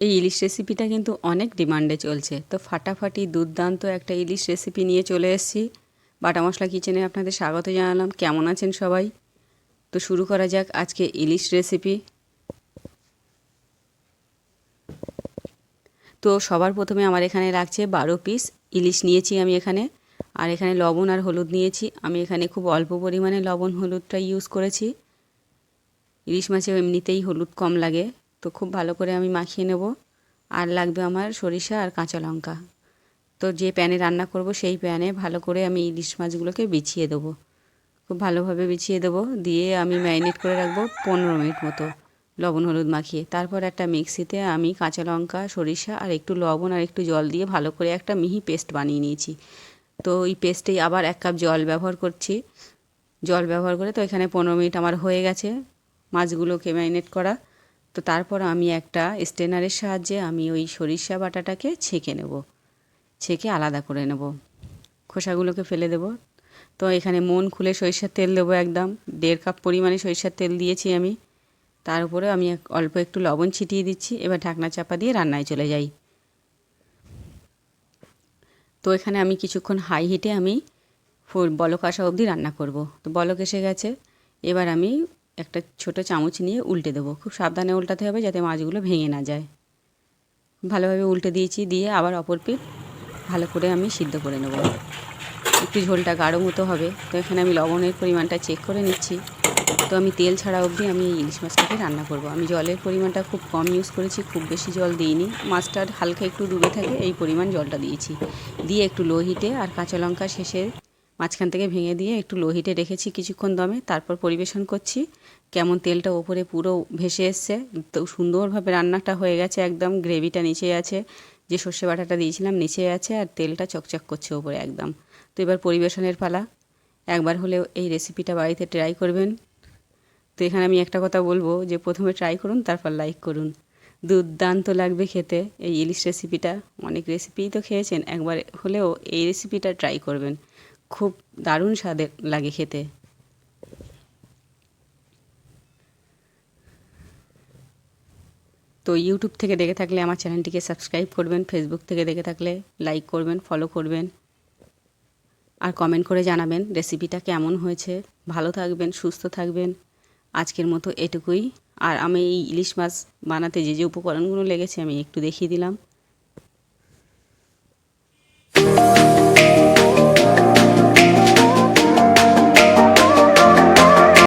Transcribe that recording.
এই ইলিশ রেসিপিটা কিন্তু অনেক ডিমান্ডে চলছে। তো ফাটাফাটি, দুর্দান্ত একটা ইলিশ রেসিপি নিয়ে চলে এসেছি। বাটা মশলা কিচেনে আপনাদের স্বাগত জানালাম। কেমন আছেন সবাই? তো শুরু করা যাক আজকে ইলিশ রেসিপি তো সবার প্রথমে আমার এখানে লাগছে বারো পিস ইলিশ নিয়েছি আমি এখানে। আর এখানে লবণ আর হলুদ নিয়েছি। আমি এখানে খুব অল্প পরিমাণে লবণ হলুদটা ইউজ করেছি। ইলিশ মাছে এমনিতেই হলুদ কম লাগে। তো খুব ভালো করে আমি মাখিয়ে নেব। আর লাগবে আমার সরিষা আর কাঁচা লঙ্কা। তো যে প্যানে রান্না করব সেই প্যানে ভালো করে আমি ইলিশ মাছগুলোকে বিছিয়ে দেবো। খুব ভালোভাবে বিছিয়ে দেবো। দিয়ে আমি ম্যারিনেট করে রাখব পনেরো মিনিট মতো লবণ হলুদ মাখিয়ে। তারপর একটা মিক্সিতে আমি কাঁচা লঙ্কা, সরিষা আর একটু লবণ আর একটু জল দিয়ে ভালো করে একটা মিহি পেস্ট বানিয়ে নিয়েছি। তো এই পেস্টেই আবার এক কাপ জল ব্যবহার করছি। জল ব্যবহার করে তো এখানে পনেরো মিনিট আমার হয়ে গেছে মাছগুলোকে ম্যারিনেট করা। তো তারপর আমি একটা স্টেনারের সাহায্যে আমি ওই সরিষা বাটাটাকে ছেঁকে নেব। ছেঁকে আলাদা করে নেব। খোসাগুলোকে ফেলে দেব। তো এখানে মন খুলে সরিষার তেল দেবো একদম। দেড় কাপ পরিমাণে সরিষার তেল দিয়েছি আমি। তার উপরে আমি অল্প একটু লবণ ছিটিয়ে দিচ্ছি। এবার ঢাকনা চাপা দিয়ে রান্নায় চলে যাই। তো এখানে আমি কিছুক্ষণ হাই হিটে আমি বলক আসা অবধি রান্না করব। তো বলক এসে গেছে। এবার আমি একটা ছোট চামচ নিয়ে উল্টে দেবো। খুব সাবধানে উল্টাতে হবে যাতে মাছগুলো ভেঙে না যায়। ভালোভাবে উল্টে দিয়েছি, দিয়ে আবার অপর পিঠ ভালো করে আমি সিদ্ধ করে নেব। একটু ঝোলটা গাঢ় মতো হবে। তো এখানে আমি লবণের পরিমাণটা চেক করে নিচ্ছি। তো আমি তেল ছাড়া অবধি আমি ইলিশ মাছটাকে রান্না করব। আমি জলের পরিমাণটা খুব কম ইউজ করেছি, খুব বেশি জল দিইনি। মাছটা হালকা একটু ডুবে থাকে, এই পরিমাণ জলটা দিয়েছি। দিয়ে একটু লো হিটে আর কাঁচা লঙ্কা শেষে মাঝখান থেকে ভেঙে দিয়ে একটু লো হিটে রেখেছি কিছুক্ষণ দমে, তারপর পরিবেশন করছি। কেমন তেলটা ওপরে পুরো ভেসে এসছে, তো সুন্দরভাবে রান্নাটা হয়ে গেছে একদম, গ্রেভিটা নিচে আছে, যে সর্ষে বাটাটা দিয়েছিলাম নিচে আছে আর তেলটা চকচক করছে ওপরে একদম। তো এবার পরিবেশনের পালা, একবার হলেও এই রেসিপিটা বাড়িতে ট্রাই করবেন। তো এখানে আমি একটা কথা বলব, যে প্রথমে ট্রাই করুন, তারপর লাইক করুন। দুর্দান্ত লাগবে খেতে এই ইলিশ রেসিপিটা অনেক রেসিপিই তো খেয়েছেন, একবার হলেও এই রেসিপিটা ট্রাই করবেন। খুব দারুণ স্বাদের লাগে খেতে। তো ইউটিউব থেকে দেখে থাকলে আমার চ্যানেলটিকে সাবস্ক্রাইব করবেন ফেসবুক থেকে দেখে থাকলে লাইক করবেন ফলো করবেন। আর কমেন্ট করে জানাবেন রেসিপিটা কেমন হয়েছে। ভালো থাকবেন, সুস্থ থাকবেন। আজকের মতো এটুকুই। আর আমি এই ইলিশ মাছ বানাতে যে যে উপকরণগুলো লেগেছে আমি একটু দেখিয়ে দিলাম।